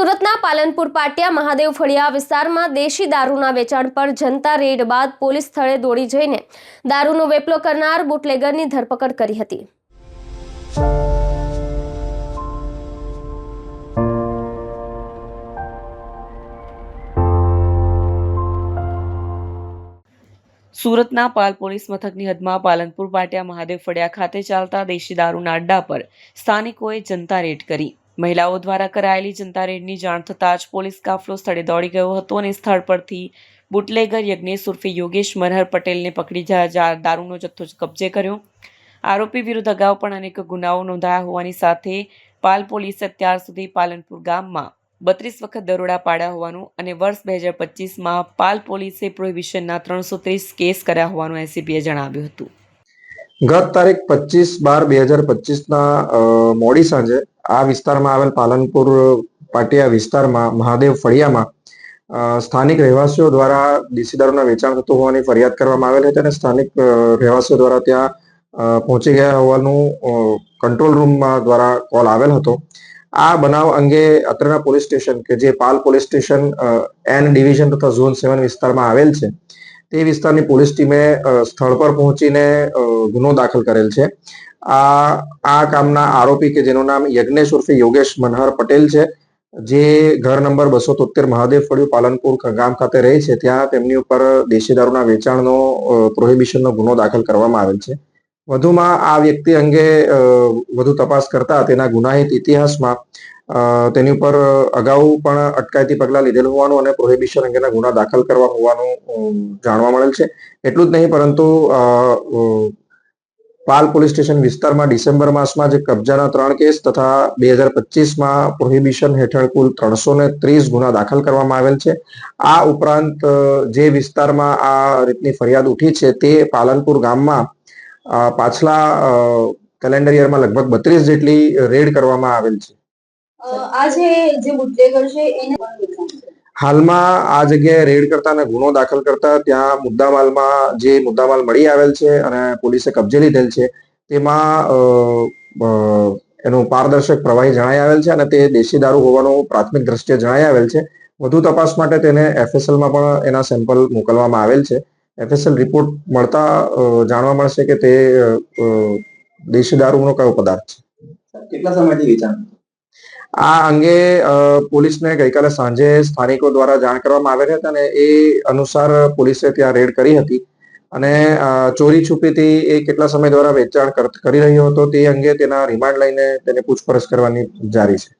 સુરતના પાલનપુર પાટિયા મહાદેવ ફળિયા વિસ્તારમાં દેશી દારૂના વેચાણ પર જનતા રેડ બાદ પોલીસ સ્થળે દોડી જઈને દારૂનો વેપલો કરનાર બુટલેગરની ધરપકડ કરી હતી. સુરતના પાલ પોલીસ મથકની હદમાં પાલનપુર પાટિયા મહાદેવ ફળિયા ખાતે ચાલતા દેશી દારૂના અડ્ડા પર સ્થાનિકોએ જનતા રેડ કરી. મહિલાઓ દ્વારા કરાયેલી જનતા રેડની જાણ થતાં જ પોલીસ કાફલો સ્થળે દોડી ગયો હતો અને સ્થળ પરથી બુટલેગર યજ્ઞેશ ઉર્ફે યોગેશ મરહર પટેલને પકડી દારૂનો જથ્થો કબજે કર્યો. આરોપી વિરુદ્ધ અગાઉ પણ અનેક ગુનાઓ નોંધાયા હોવાની સાથે પાલ પોલીસે અત્યાર સુધી પાલનપુર ગામમાં બત્રીસ વખત દરોડા પાડ્યા હોવાનું અને વર્ષ બે હજાર પચીસમાં પાલ પોલીસે પ્રોહિબિશનના ત્રણસો ત્રીસ કેસ કર્યા હોવાનું એસીપીએ જણાવ્યું હતું. ગત તારીખ પચીસ બાર બે હજાર પચીસના મોડી સાંજે આ વિસ્તારમાં આવેલ પાલનપુર પાટિયા વિસ્તારમાં મહાદેવ ફળિયામાં સ્થાનિક રહેવાસીઓ દ્વારા દેશી દારૂના વેચાણ થતું હોવાની ફરિયાદ કરવામાં આવેલ હતી અને સ્થાનિક રહેવાસીઓ દ્વારા ત્યાં પહોંચી ગયા હોવાનું કંટ્રોલ રૂમમાં દ્વારા કોલ આવેલ હતો. આ બનાવ અંગે અત્રના પોલીસ સ્ટેશન કે જે Pal police station N division તથા ઝોન સેવન વિસ્તારમાં આવેલ છે. તે વિસ્તારની પોલીસ ટીમે સ્થળ પર પહોંચીને ગુનો દાખલ કરેલ છે. આ આ કામના આરોપી કે જેનું નામ યજ્ઞેશ ઉર્ફે યોગેશ મનહર પટેલ છે, જે ઘર નંબર બસો તોતેર મહાદેવ ફળિયું પાલનપુર ગામ ખાતે રહે છે, ત્યાં તેમની ઉપર દેશી દારૂના વેચાણનો પ્રોહિબિશનનો ગુનો દાખલ કરવામાં આવેલ છે. વધુમાં આ વ્યક્તિ અંગે વધુ તપાસ કરતા તેના ગુનાહિત ઇતિહાસમાં તેની ઉપર અગાઉ પણ અટકાયતી પગલાં લીધેલ હોવાનું અને પ્રોહિબિશન અંગેના ગુના દાખલ કરવા હોવાનું જાણવા મળેલ છે. એટલું જ નહીં, પરંતુ પાલ પોલીસ સ્ટેશન વિસ્તારમાં ડિસેમ્બર માસમાં જે કબજાના ત્રણ કેસ તથા બે હજાર પચીસમાં પ્રોહિબિશન હેઠળ કુલ ત્રણસો ને ત્રીસ ગુના દાખલ કરવામાં આવેલ છે. આ ઉપરાંત જે વિસ્તારમાં આ રીતની ફરિયાદ ઉઠી છે તે પાલનપુર ગામમાં પાછલા કેલેન્ડર યરમાં લગભગ બત્રીસ જેટલી રેડ કરવામાં આવેલ છે. અ, આ જે મુદ્દેગર છે એને. હાલમાં આ જગ્યાએ રેડ કરતા અને ગુનો દાખલ કરતા ત્યાં મુદ્દામાલમાં જે મુદ્દામાલ મળી આવેલ છે અને પોલીસે કબજે લીધેલ છે તેમાં એનું પારદર્શક પ્રવાહી જણાઈ આવેલ છે અને તે દેશી દારૂ હોવાનું પ્રાથમિક દ્રષ્ટિએ જણાઈ આવેલ છે. વધુ તપાસ માટે તેને એફએસએલમાં પણ એના સેમ્પલ મોકલવામાં આવેલ છે. એફએસએલ રિપોર્ટ મળતા જાણવા મળશે કે તે દેશી દારૂનો કયો પદાર્થ છે. કેટલા સમયથી વેચાણ? આ અંગે પોલીસને ગઈકાલે સાંજે સ્થાનિકો દ્વારા જાણ કરવામાં આવેલ હતી અને એ અનુસાર પોલીસે ત્યાં રેડ કરી હતી. અને ચોરી છુપીથી એ કેટલા સમય દ્વારા વેચાણ કર- રહ્યો હતો તે અંગે તેના રિમાન્ડ લઈને તેને પૂછપરછ કરવાની જારી છે.